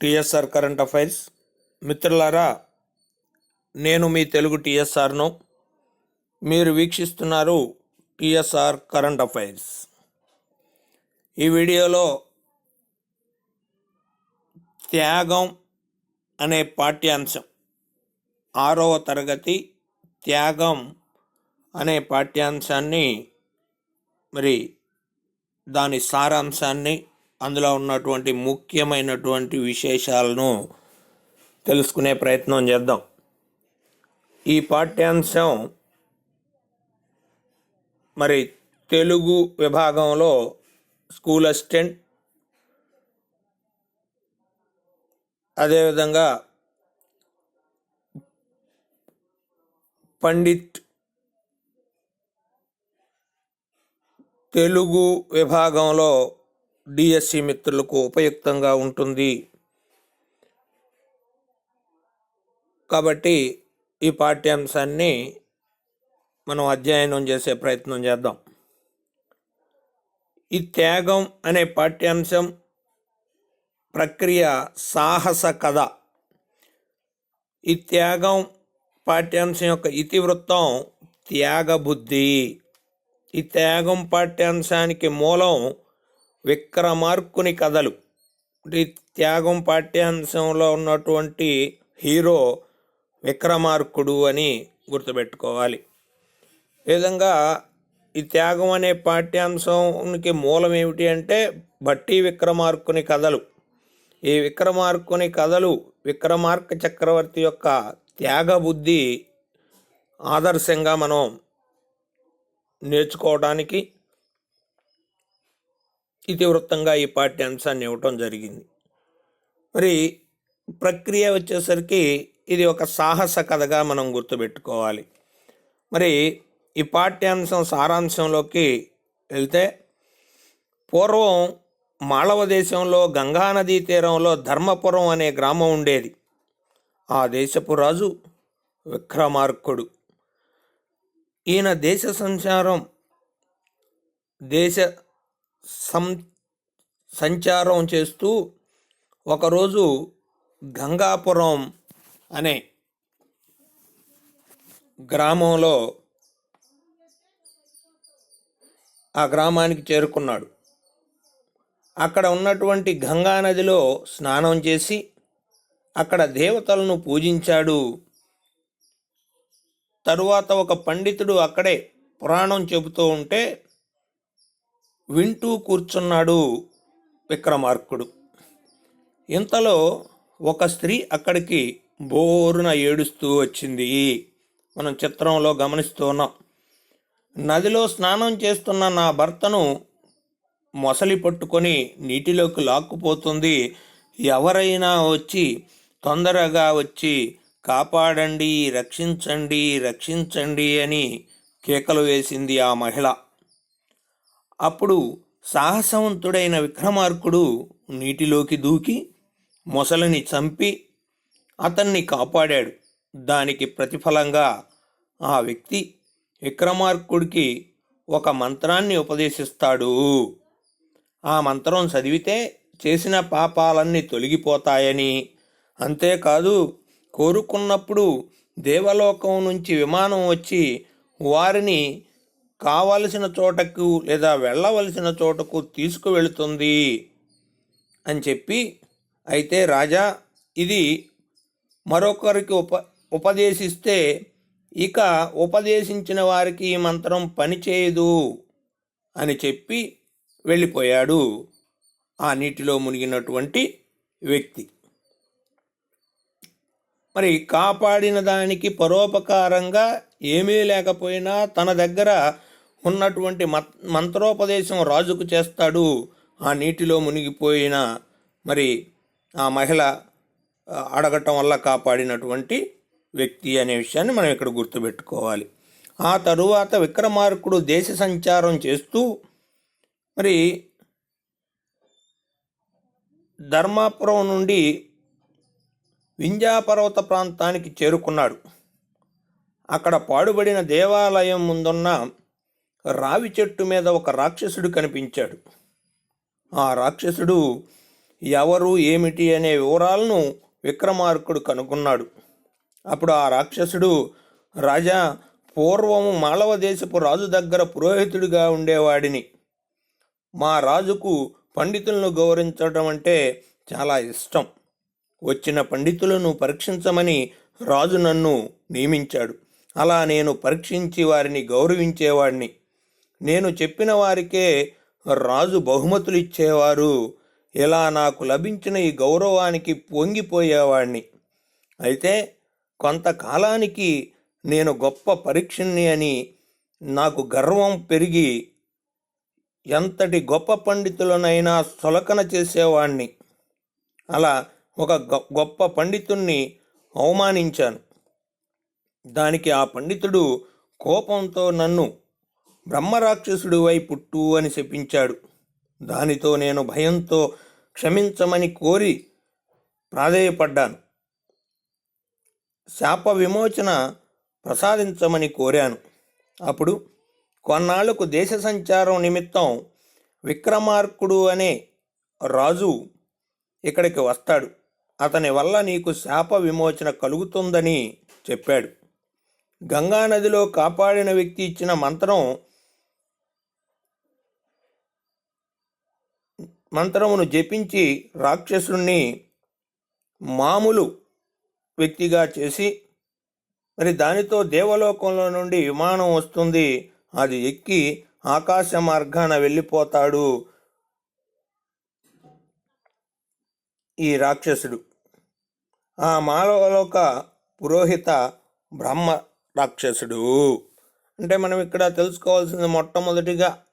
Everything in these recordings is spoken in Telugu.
TSR current affairs. మిత్రులారా నేను మీ తెలుగు టిఎస్ఆర్ను. మీరు వీక్షిస్తున్నారు టిఎస్ఆర్ కరెంట్ అఫైర్స్. ఈ వీడియోలో త్యాగం అనే పాఠ్యాంశం ఆరవ తరగతి త్యాగం అనే పాఠ్యాంశాన్ని మరి దాని సారాంశాన్ని అందులో ఉన్నటువంటి ముఖ్యమైనటువంటి విశేషాలను తెలుసుకునే ప్రయత్నం చేద్దాం. ఈ పాఠ్యాంశం మరి తెలుగు విభాగంలో స్కూల్ అసిస్టెంట్ అదేవిధంగా పండిత్ తెలుగు విభాగంలో డిఎస్సి మిత్రులకు ఉపయుక్తంగా ఉంటుంది. కాబట్టి ఈ పాఠ్యాంశాన్ని మనం అధ్యయనం చేసే ప్రయత్నం చేద్దాం. ఈ త్యాగం అనే పాఠ్యాంశం ప్రక్రియ సాహస కథ. ఈ త్యాగం పాఠ్యాంశం యొక్క ఇతివృత్తం త్యాగబుద్ధి. ఈ త్యాగం పాఠ్యాంశానికి మూలం విక్రమార్కుని కథలు. త్యాగం పాఠ్యాంశంలో ఉన్నటువంటి హీరో విక్రమార్కుడు అని గుర్తుపెట్టుకోవాలి. ఈ విధంగా ఈ త్యాగం అనే పాఠ్యాంశానికి మూలం ఏమిటి అంటే భట్టి విక్రమార్కుని కథలు. ఈ విక్రమార్కుని కథలు విక్రమార్క చక్రవర్తి యొక్క త్యాగ బుద్ధి ఆదర్శంగా మనం నేర్చుకోవడానికి ఇతివృత్తంగా ఈ పాఠ్యాంశాన్ని ఇవ్వటం జరిగింది. మరి ప్రక్రియ వచ్చేసరికి ఇది ఒక సాహస కథగా మనం గుర్తుపెట్టుకోవాలి. మరి ఈ పాఠ్యాంశం సారాంశంలోకి వెళ్తే పూర్వం మాళవ దేశంలో గంగానదీ తీరంలో ధర్మపురం అనే గ్రామం ఉండేది. ఆ దేశపు రాజు విక్రమార్కుడు. ఈయన దేశ సంచారం దేశ సం సంచారం చేస్తూ ఒకరోజు గంగాపురం అనే గ్రామంలో ఆ గ్రామానికి చేరుకున్నాడు. అక్కడ ఉన్నటువంటి గంగా నదిలో స్నానం చేసి అక్కడ దేవతలను పూజించాడు. తరువాత ఒక పండితుడు అక్కడే పురాణం చెబుతూ ఉంటే వింటూ కూర్చున్నాడు విక్రమార్కుడు. ఇంతలో ఒక స్త్రీ అక్కడికి బోరున ఏడుస్తూ వచ్చింది. మనం చిత్రంలో గమనిస్తూ ఉన్నాం. నదిలో స్నానం చేస్తున్న నా భర్తను మొసలి పట్టుకొని నీటిలోకి లాక్కుపోతుంది. ఎవరైనా వచ్చి తొందరగా వచ్చి కాపాడండి రక్షించండి రక్షించండి అని కేకలు వేసింది ఆ మహిళ. అప్పుడు సాహసవంతుడైన విక్రమార్కుడు నీటిలోకి దూకి మొసలిని చంపి అతన్ని కాపాడాడు. దానికి ప్రతిఫలంగా ఆ వ్యక్తి విక్రమార్కుడికి ఒక మంత్రాన్ని ఉపదేశిస్తాడు. ఆ మంత్రం చదివితే చేసిన పాపాలన్నీ తొలగిపోతాయని. అంతేకాదు కోరుకున్నప్పుడు దేవలోకం నుంచి విమానం వచ్చి వారిని కావలసిన చోటకు లేదా వెళ్ళవలసిన చోటకు తీసుకువెళుతుంది అని చెప్పి అయితే రాజా ఇది మరొకరికి ఉప ఉపదేశిస్తే ఇక ఉపదేశించిన వారికి ఈ మంత్రం పనిచేయదు అని చెప్పి వెళ్ళిపోయాడు ఆ నీటిలో మునిగినటువంటి వ్యక్తి. మరి కాపాడిన దానికి పరోపకారంగా ఏమీ లేకపోయినా తన దగ్గర ఉన్నటువంటి మంత్రోపదేశం రాజుకు చేస్తాడు. ఆ నీటిలో మునిగిపోయిన మరి ఆ మహిళ అడగటం వల్ల కాపాడినటువంటి వ్యక్తి అనే విషయాన్ని మనం ఇక్కడ గుర్తుపెట్టుకోవాలి. ఆ తరువాత విక్రమార్కుడు దేశ సంచారం చేస్తూ మరి ధర్మాపురం నుండి వింజాపర్వత ప్రాంతానికి చేరుకున్నాడు. అక్కడ పాడుబడిన దేవాలయం ముందున్న రావి చెట్టు మీద ఒక రాక్షసుడు కనిపించాడు. ఆ రాక్షసుడు ఎవరు ఏమిటి అనే వివరాలను విక్రమార్కుడు కనుగొన్నాడు అప్పుడు ఆ రాక్షసుడు రాజా పూర్వము మాళవ దేశపు రాజు దగ్గర పురోహితుడిగా ఉండేవాడిని. మా రాజుకు పండితులను గౌరవించడం అంటే చాలా ఇష్టం. వచ్చిన పండితులను పరీక్షించమని రాజు నన్ను నియమించాడు. అలా నేను పరీక్షించి వారిని గౌరవించేవాడిని. నేను చెప్పిన వారికే రాజు బహుమతులు ఇచ్చేవారు. ఇలా నాకు లభించిన ఈ గౌరవానికి పొంగిపోయేవాణ్ణి. అయితే కొంతకాలానికి నేను గొప్ప పరీక్షని అని నాకు గర్వం పెరిగి ఎంతటి గొప్ప పండితులనైనా సులకన చేసేవాణ్ణి. అలా ఒక గొ- గొప్ప పండితుణ్ణి అవమానించాను. దానికి ఆ పండితుడు కోపంతో నన్ను బ్రహ్మరాక్షసుడు వై పుట్టు అని శపించాడు. దానితో నేను భయంతో క్షమించమని కోరి ప్రాధేయపడ్డాను. శాప విమోచన ప్రసాదించమని కోరాను. అప్పుడు కొన్నాళ్ళకు దేశ సంచారం నిమిత్తం విక్రమార్కుడు అనే రాజు ఇక్కడికి వస్తాడు. అతని వల్ల నీకు శాప విమోచన కలుగుతుందని చెప్పాడు. గంగా నదిలో కాపాడిన వ్యక్తి ఇచ్చిన మంత్రం మంత్రమును జపించి రాక్షసుణ్ణి మామూలు వ్యక్తిగా చేసి మరి దానితో దేవలోకంలో నుండి విమానం వస్తుంది. అది ఎక్కి ఆకాశ మార్గాన వెళ్ళిపోతాడు ఈ రాక్షసుడు. ఆ మానవలోక పురోహిత బ్రహ్మ రాక్షసుడు. అంటే మనం ఇక్కడ తెలుసుకోవాల్సింది మొట్టమొదటిగా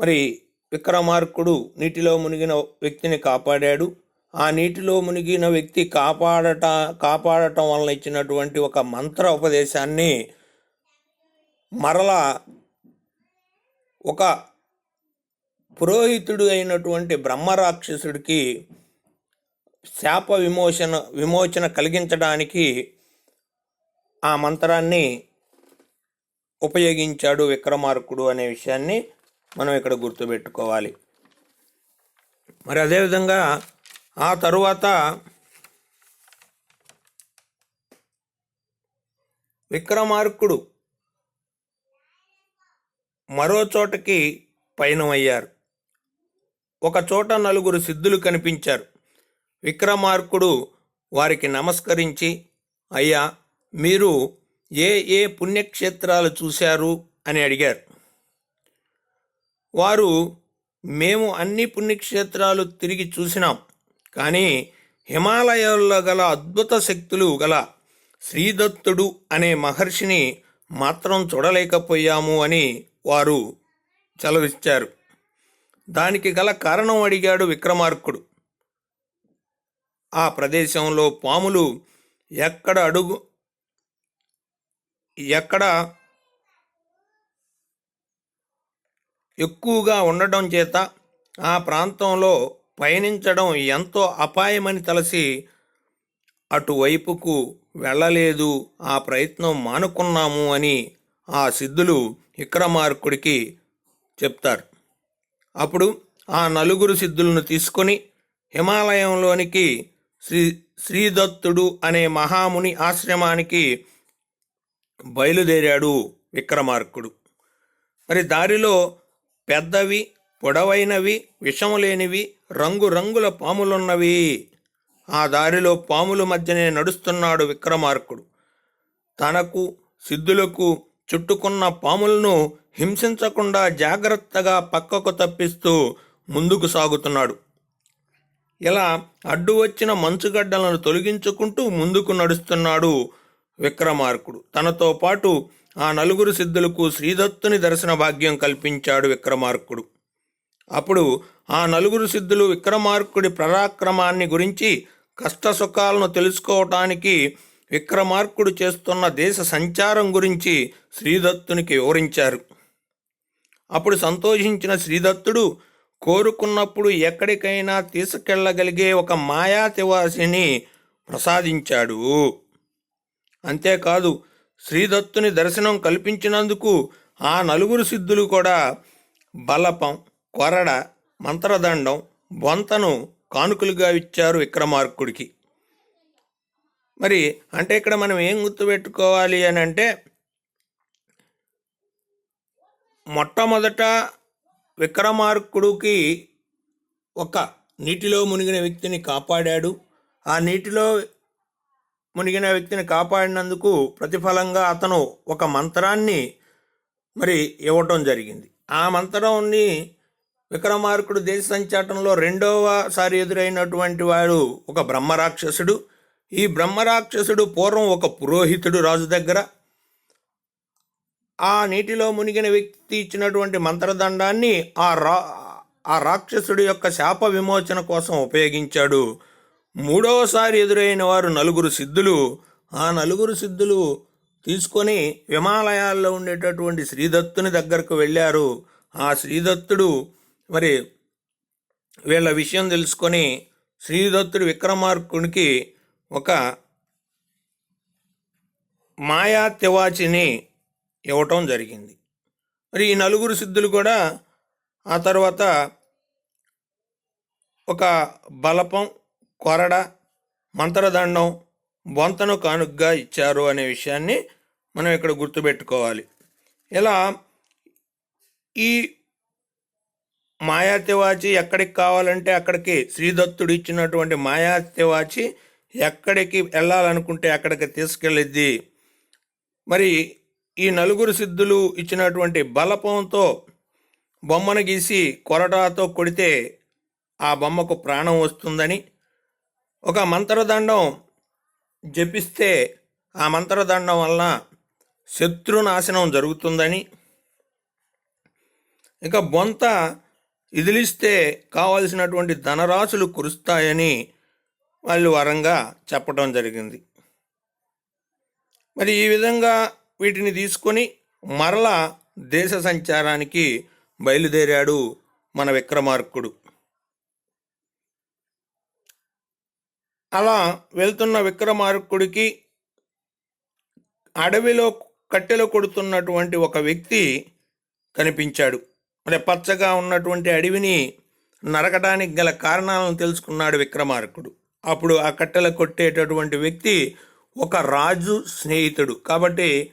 మరి విక్రమార్కుడు నీటిలో మునిగిన వ్యక్తిని కాపాడాడు. ఆ నీటిలో మునిగిన వ్యక్తి కాపాడట కాపాడటం వలన ఇచ్చినటువంటి ఒక మంత్ర ఉపదేశాన్ని మరలా ఒక పురోహితుడు అయినటువంటి బ్రహ్మరాక్షసుడికి శాప విమోచన విమోచన కలిగించడానికి ఆ మంత్రాన్ని ఉపయోగించాడు విక్రమార్కుడు అనే విషయాన్ని మనం ఇక్కడ గుర్తుపెట్టుకోవాలి. మరి అదేవిధంగా ఆ తరువాత విక్రమార్కుడు మరో చోటకి పయనమయ్యారు. ఒక చోట నలుగురు సిద్ధులు కనిపించారు. విక్రమార్కుడు వారికి నమస్కరించి అయ్యా మీరు ఏ ఏ పుణ్యక్షేత్రాలు చూశారు? అని అడిగారు. వారు మేము అన్ని పుణ్యక్షేత్రాలు తిరిగి చూసినాం. కానీ హిమాలయాల్లో గల అద్భుత శక్తులు గల శ్రీదత్తుడు అనే మహర్షిని మాత్రం చూడలేకపోయాము అని వారు చలవిచ్చారు దానికి గల కారణం అడిగాడు విక్రమార్కుడు. ఆ ప్రదేశంలో పాములు ఎక్కడ అడుగు ఎక్కడ ఎక్కువగా ఉండటం చేత ఆ ప్రాంతంలో పయనించడం ఎంతో అపాయమని తలసి అటువైపుకు వెళ్ళలేదు. ఆ ప్రయత్నం మానుకున్నాము అని ఆ సిద్ధులు విక్రమార్కుడికి చెప్తారు. అప్పుడు ఆ నలుగురు సిద్ధులను తీసుకొని హిమాలయంలోనికి శ్రీ శ్రీదత్తుడు అనే మహాముని ఆశ్రమానికి బయలుదేరాడు విక్రమార్కుడు. మరి దారిలో పెద్దవి పొడవైనవి విషము లేనివి రంగురంగుల పాములున్నవి. ఆ దారిలో పాముల మధ్యనే నడుస్తున్నాడు విక్రమార్కుడు. తనకు సిద్ధులకు చుట్టుకున్న పాములను హింసించకుండా జాగ్రత్తగా పక్కకు తప్పిస్తూ ముందుకు సాగుతున్నాడు. ఇలా అడ్డు వచ్చిన మంచుగడ్డలను తొలగించుకుంటూ ముందుకు నడుస్తున్నాడు విక్రమార్కుడు. తనతో పాటు ఆ నలుగురు సిద్ధులకు శ్రీదత్తుని దర్శన భాగ్యం కల్పించాడు విక్రమార్కుడు. అప్పుడు ఆ నలుగురు సిద్ధులు విక్రమార్కుడి పరాక్రమాన్ని గురించి కష్టసుఖాలను తెలుసుకోవటానికి విక్రమార్కుడు చేస్తున్న దేశ సంచారం గురించి శ్రీదత్తునికి వివరించారు. అప్పుడు సంతోషించిన శ్రీదత్తుడు కోరుకున్నప్పుడు ఎక్కడికైనా తీసుకెళ్ళగలిగే ఒక మాయాతివాసిని ప్రసాదించాడు. అంతేకాదు శ్రీదత్తుని దర్శనం కల్పించినందుకు ఆ నలుగురు సిద్ధులు కూడా బలపం కొరడ మంత్రదండం బొంతను కానుకలుగా ఇచ్చారు విక్రమార్కుడికి. మరి అంటే ఇక్కడ మనం ఏం గుర్తుపెట్టుకోవాలి అని అంటే మొట్టమొదట విక్రమార్కుడికి ఒక నీటిలో మునిగిన వ్యక్తిని కాపాడాడు. ఆ నీటిలో మునిగిన వ్యక్తిని కాపాడినందుకు ప్రతిఫలంగా అతను ఒక మంత్రాన్ని మరి ఇవ్వటం జరిగింది. ఆ మంత్రాన్ని విక్రమార్కుడు దేశ సంచాటంలో రెండవసారి ఎదురైనటువంటి వాడు ఒక బ్రహ్మరాక్షసుడు. ఈ బ్రహ్మరాక్షసుడు పూర్వం ఒక పురోహితుడు రాజు దగ్గర. ఆ నీటిలో మునిగిన వ్యక్తి ఇచ్చినటువంటి మంత్రదండాన్ని ఆ రా ఆ రాక్షసుడి యొక్క శాప విమోచన కోసం ఉపయోగించాడు. మూడవసారి ఎదురైన వారు నలుగురు సిద్ధులు. ఆ నలుగురు సిద్ధులు తీసుకొని హిమాలయాల్లో ఉండేటటువంటి శ్రీదత్తుని దగ్గరకు వెళ్ళారు. ఆ శ్రీదత్తుడు మరి వీళ్ళ విషయం తెలుసుకొని శ్రీదత్తుడు విక్రమార్కునికి ఒక మాయా తివాచిని ఇవ్వటం జరిగింది. మరి ఈ నలుగురు సిద్ధులు కూడా ఆ తర్వాత ఒక బలపం కొరడ మంత్రదండం బొంతను కానుగ్గా ఇచ్చారు అనే విషయాన్ని మనం ఇక్కడ గుర్తుపెట్టుకోవాలి. ఇలా ఈ మాయాతివాచి ఎక్కడికి కావాలంటే అక్కడికి శ్రీదత్తుడు ఇచ్చినటువంటి మాయాతివాచి ఎక్కడికి వెళ్ళాలనుకుంటే అక్కడికి తీసుకెళ్ళిద్ది. మరి ఈ నలుగురు సిద్ధులు ఇచ్చినటువంటి బలపంతో బొమ్మను గీసి కొరటాతో కొడితే ఆ బొమ్మకు ప్రాణం వస్తుందని ఒక మంత్రదండం జపిస్తే ఆ మంత్రదండం వలన శత్రునాశనం జరుగుతుందని. ఇక బొంత ఇదిలిస్తే కావలసినటువంటి ధనరాశులు కురుస్తాయని వాళ్ళు వరంగా చెప్పడం జరిగింది. మరి ఈ విధంగా వీటిని తీసుకొని మరలా దేశ సంచారానికి బయలుదేరాడు మన విక్రమార్కుడు. అలా వెళ్తున్న విక్రమార్కుడికి అడవిలో కట్టెలు కొడుతున్నటువంటి ఒక వ్యక్తి కనిపించాడు. మరి పచ్చగా ఉన్నటువంటి అడవిని నరకడానికి గల కారణాలను తెలుసుకున్నాడు విక్రమార్కుడు. అప్పుడు ఆ కట్టెలు కొట్టేటటువంటి వ్యక్తి ఒక రాజు స్నేహితుడు. కాబట్టి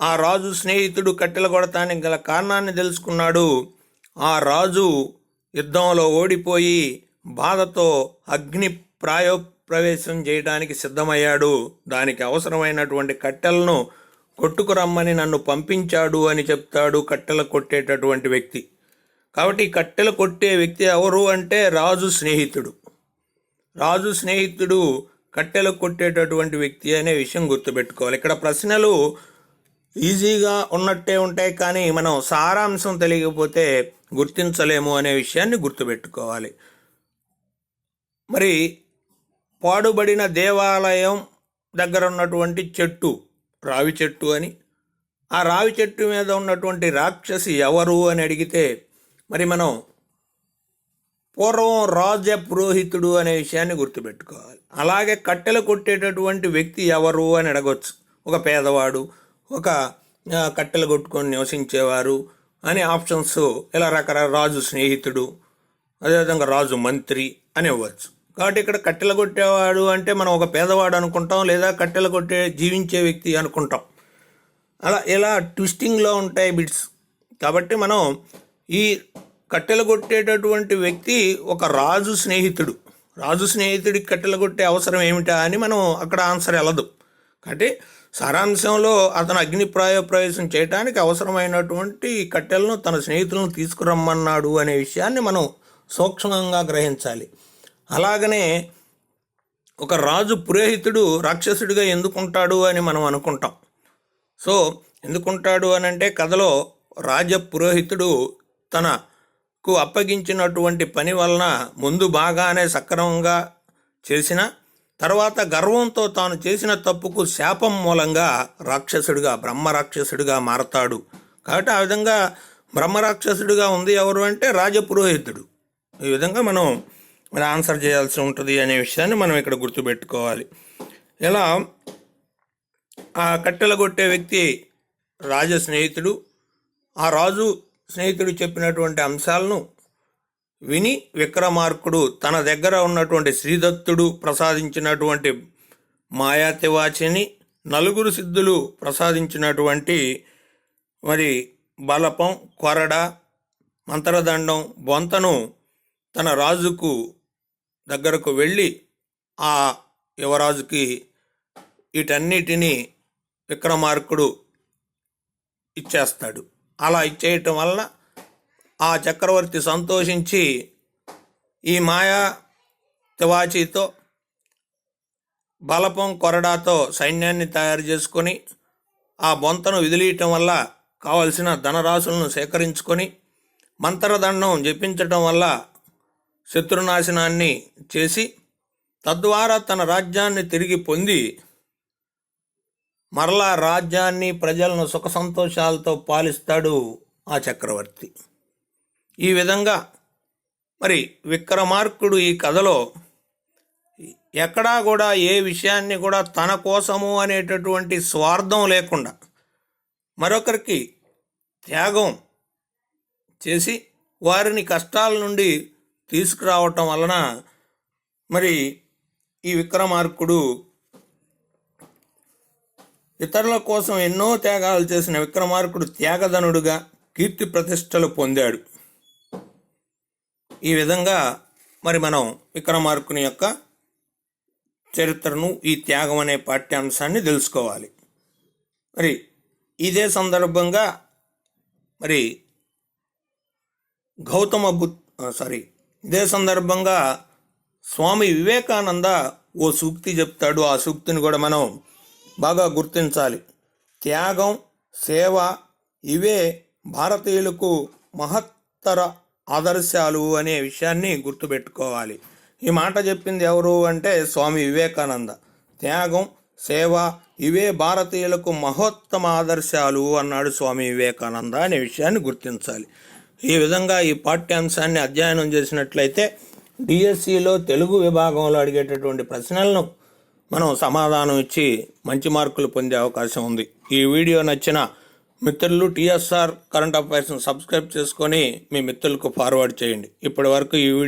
ఆ రాజు స్నేహితుడు కట్టెలు కొడటానికి గల కారణాన్ని తెలుసుకున్నాడు. ఆ రాజు యుద్ధంలో ఓడిపోయి బాధతో అగ్ని ప్రాయో ప్రవేశం చేయడానికి సిద్ధమయ్యాడు. దానికి అవసరమైనటువంటి కట్టెలను కొట్టుకురమ్మని నన్ను పంపించాడు అని చెప్తాడు కట్టెలు కొట్టేటటువంటి వ్యక్తి. కాబట్టి ఈ కట్టెలు కొట్టే వ్యక్తి ఎవరు అంటే రాజు స్నేహితుడు. రాజు స్నేహితుడు కట్టెలు కొట్టేటటువంటి వ్యక్తి అనే విషయం గుర్తుపెట్టుకోవాలి. ఇక్కడ ప్రశ్నలు ఈజీగా ఉన్నట్టే ఉంటాయి కానీ మనం సారాంశం తెలియకపోతే గుర్తించలేము అనే విషయాన్ని గుర్తుపెట్టుకోవాలి. మరి పాడుబడిన దేవాలయం దగ్గర ఉన్నటువంటి చెట్టు రావి చెట్టు అని. ఆ రావి చెట్టు మీద ఉన్నటువంటి రాక్షసి ఎవరు అని అడిగితే మరి మనం పూర్వం రాజ పురోహితుడు అనే విషయాన్ని గుర్తుపెట్టుకోవాలి. అలాగే కట్టెలు కొట్టేటటువంటి వ్యక్తి ఎవరు అని అడగొచ్చు. ఒక పేదవాడు ఒక కట్టెలు కొట్టుకొని నివసించేవారు అనే ఆప్షన్స్ ఇలా రకరకాల రాజు స్నేహితుడు అదేవిధంగా రాజు మంత్రి అని ఇవ్వచ్చు. కాబట్టి ఇక్కడ కట్టెలు కొట్టేవాడు అంటే మనం ఒక పేదవాడు అనుకుంటాం లేదా కట్టెలు కొట్టే జీవించే వ్యక్తి అనుకుంటాం. అలా ఇలా ట్విస్టింగ్లో ఉంటాయి బిట్స్ కాబట్టి మనం ఈ కట్టెలు కొట్టేటటువంటి వ్యక్తి ఒక రాజు స్నేహితుడు. రాజు స్నేహితుడికి కట్టెలు కొట్టే అవసరం ఏమిటా అని మనం అక్కడ ఆన్సర్ వెళ్ళదు. కాబట్టి సారాంశంలో అతను అగ్నిప్రాయ ప్రవేశం చేయడానికి అవసరమైనటువంటి కట్టెలను తన స్నేహితులను తీసుకురమ్మన్నాడు అనే విషయాన్ని మనం సూక్ష్మంగా గ్రహించాలి. అలాగనే ఒక రాజు పురోహితుడు రాక్షసుడిగా ఎందుకుంటాడు అని మనం అనుకుంటాం. సో ఎందుకుంటాడు అని అంటే కథలో రాజ పురోహితుడు తనకు అప్పగించినటువంటి పని వలన ముందు బాగానే సక్రమంగా చేసిన తర్వాత గర్వంతో తాను చేసిన తప్పుకు శాపం మూలంగా రాక్షసుడిగా బ్రహ్మ రాక్షసుడిగా మారతాడు. కాబట్టి ఆ విధంగా బ్రహ్మ రాక్షసుడిగా ఉంది ఎవరు అంటే రాజపురోహితుడు ఈ విధంగా మనం మరి ఆన్సర్ చేయాల్సి ఉంటుంది అనే విషయాన్ని మనం ఇక్కడ గుర్తుపెట్టుకోవాలి. ఇలా ఆ కట్టెలు కొట్టే వ్యక్తి రాజ స్నేహితుడు. ఆ రాజు స్నేహితుడు చెప్పినటువంటి అంశాలను విని విక్రమార్కుడు తన దగ్గర ఉన్నటువంటి శ్రీదత్తుడు ప్రసాదించినటువంటి మాయాతివాచిని నలుగురు సిద్ధులు ప్రసాదించినటువంటి మరి బలపం కొరడ మంత్రదండం బొంతను తన రాజుకు దగ్గరకు వెళ్ళి ఆ యువరాజుకి వీటన్నిటినీ విక్రమార్కుడు ఇచ్చేస్తాడు. అలా ఇచ్చేయటం వల్ల ఆ చక్రవర్తి సంతోషించి ఈ మాయా తివాచీతో బలపం కొరడాతో సైన్యాన్ని తయారు చేసుకొని ఆ బొంతను విదిలియటం వల్ల కావలసిన ధనరాశులను సేకరించుకొని మంత్రదండం జపించటం వల్ల శత్రునాశనాన్ని చేసి తద్వారా తన రాజ్యాన్ని తిరిగి పొంది మరలా రాజ్యాన్ని ప్రజలను సుఖ సంతోషాలతో పాలిస్తాడు ఆ చక్రవర్తి. ఈ విధంగా మరి విక్రమార్కుడు ఈ కథలో ఎక్కడా కూడా ఏ విషయాన్ని కూడా తన కోసము అనేటటువంటి స్వార్థం లేకుండా మరొకరికి త్యాగం చేసి వారిని కష్టాల నుండి తీసుకురావటం వలన మరి ఈ విక్రమార్కుడు ఇతరుల కోసం ఎన్నో త్యాగాలు చేసిన విక్రమార్కుడు త్యాగధనుడుగా కీర్తి ప్రతిష్టలు పొందాడు. ఈ విధంగా మరి మనం విక్రమార్కుని యొక్క చరిత్రను ఈ త్యాగం అనే పాఠ్యాంశాన్ని తెలుసుకోవాలి. మరి ఇదే సందర్భంగా మరి గౌతమ బుద్ధ సారీ ఇదే సందర్భంగా స్వామి వివేకానంద ఓ సూక్తి చెప్తాడు. ఆ సూక్తిని కూడా మనం బాగా గుర్తించాలి. త్యాగం సేవ ఇవే భారతీయులకు మహత్తర ఆదర్శాలు అనే విషయాన్ని గుర్తుపెట్టుకోవాలి. ఈ మాట చెప్పింది ఎవరు అంటే స్వామి వివేకానంద. త్యాగం సేవ ఇవే భారతీయులకు మహోత్తమ ఆదర్శాలు అన్నాడు స్వామి వివేకానంద అనే విషయాన్ని గుర్తించాలి. ఈ విధంగా ఈ పాఠ్యాంశాన్ని అధ్యయనం చేసినట్లయితే డిఎస్సిలో తెలుగు విభాగంలో అడిగేటటువంటి ప్రశ్నలను మనం సమాధానం ఇచ్చి మంచి మార్కులు పొందే అవకాశం ఉంది. ఈ వీడియో నచ్చిన మిత్రులు టీఎస్ఆర్ కరెంట్ అఫైర్స్ను సబ్స్క్రైబ్ చేసుకొని మీ మిత్రులకు ఫార్వర్డ్ చేయండి. ఇప్పటి వరకు ఈ వీడియో